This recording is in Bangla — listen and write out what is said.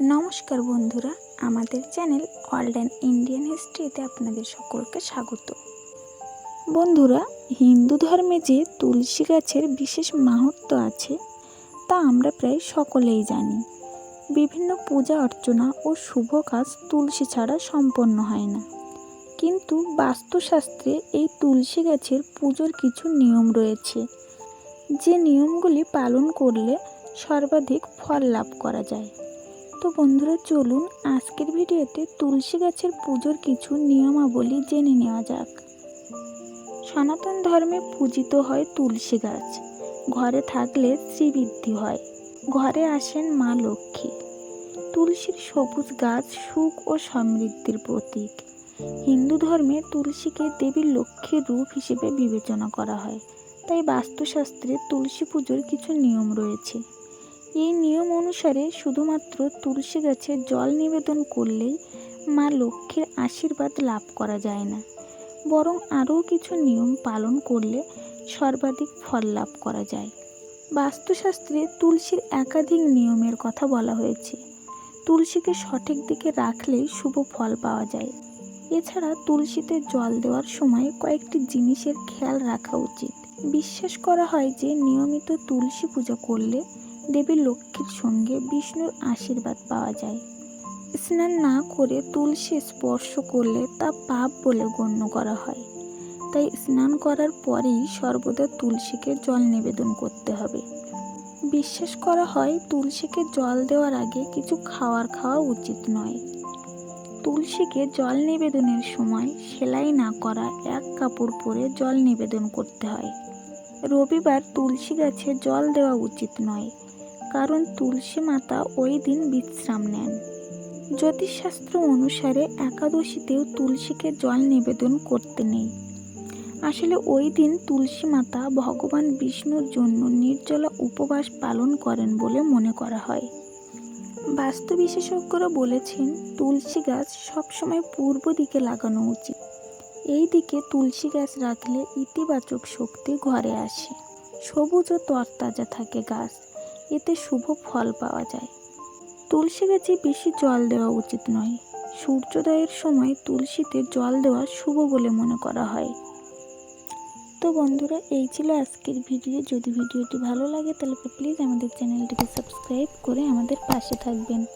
নমস্কার বন্ধুরা, আমাদের চ্যানেল ওয়ার্ল্ড অ্যান্ড ইন্ডিয়ান হিস্ট্রিতে আপনাদের সকলকে স্বাগত। বন্ধুরা, হিন্দু ধর্মে যে তুলসী গাছের বিশেষ মাহাত্ম্য আছে, তা আমরা প্রায় সকলেই জানি। বিভিন্ন পূজা অর্চনা ও শুভ কাজ তুলসী ছাড়া সম্পন্ন হয় না। কিন্তু বাস্তুশাস্ত্রে এই তুলসী গাছের পুজোর কিছু নিয়ম রয়েছে। যে নিয়মগুলি পালন করলে সর্বাধিক ফল লাভ করা যায়। তো বন্ধুরা, চলুন আজকের ভিডিওতে তুলসী গাছের পুজোর কিছু নিয়মাবলী জেনে নেওয়া যাক। সনাতন ধর্মে পূজিত হয় তুলসী গাছ। ঘরে থাকলে শ্রীবৃদ্ধি হয়। ঘরে আসেন মা লক্ষ্মী। তুলসীর সবুজ গাছ সুখ ও সমৃদ্ধির প্রতীক। হিন্দু ধর্মে তুলসীকে দেবীর লক্ষ্মীর রূপ হিসেবে বিবেচনা করা হয়। তাই বাস্তুশাস্ত্রে তুলসী পুজোর কিছু নিয়ম রয়েছে। এই নিয়ম অনুসারে শুধুমাত্র তুলসী গাছে জল নিবেদন করলেই মা লক্ষ্মীর আশীর্বাদ লাভ করা যায় না। বরং আরও কিছু নিয়ম পালন করলে সর্বাধিক ফল লাভ করা যায়। বাস্তুশাস্ত্রে তুলসীর একাধিক নিয়মের কথা বলা হয়েছে। তুলসীকে সঠিক দিকে রাখলেই শুভ ফল পাওয়া যায়। এছাড়া তুলসীতে জল দেওয়ার সময় কয়েকটি জিনিসের খেয়াল রাখা উচিত। বিশ্বাস করা হয় যে নিয়মিত তুলসী পূজা করলে দেবী লক্ষ্মীর সঙ্গে বিষ্ণুর আশীর্বাদ পাওয়া যায়। স্নান না করে তুলসী স্পর্শ করলে তা পাপ বলে গণ্য করা হয়। তাই স্নান করার পরেই সর্বদা তুলসীকে জল নিবেদন করতে হবে। বিশ্বাস করা হয় তুলসীকে জল দেওয়ার আগে কিছু খাওয়ার খাওয়া উচিত নয়। তুলসীকে জল নিবেদনের সময় সেলাই না করা এক কাপড় পরে জল নিবেদন করতে হয়। রবিবার তুলসী গাছে জল দেওয়া উচিত নয়। কারণ তুলসী মাতা ওই দিন বিশ্রাম নেন। জ্যোতিষশাস্ত্র অনুসারে একাদশীতেও তুলসীকে জল নিবেদন করতে নেই। আসলে ওই দিন তুলসী মাতা ভগবান বিষ্ণুর জন্য নির্জলা উপবাস পালন করেন বলে মনে করা হয়। বাস্তু বিশেষজ্ঞরা বলেছেন, তুলসী গাছ সবসময় পূর্ব দিকে লাগানো উচিত। এই দিকে তুলসী গাছ রাখলে ইতিবাচক শক্তি ঘরে আসে। সবুজ ও তরতাজা থাকে গাছ। এতে শুভ ফল পাওয়া যায়। তুলসী গাছে বেশি জল দেওয়া উচিত নয়, সূর্যোদয়ের সময় তুলসীতে জল দেওয়া শুভ বলে মনে করা হয়। তো বন্ধুরা, এই ছিল আজকের ভিডিও। যদি ভিডিওটি ভালো লাগে, তাহলে প্লিজ আমাদের চ্যানেলটিকে সাবস্ক্রাইব করে আমাদের পাশে থাকবেন।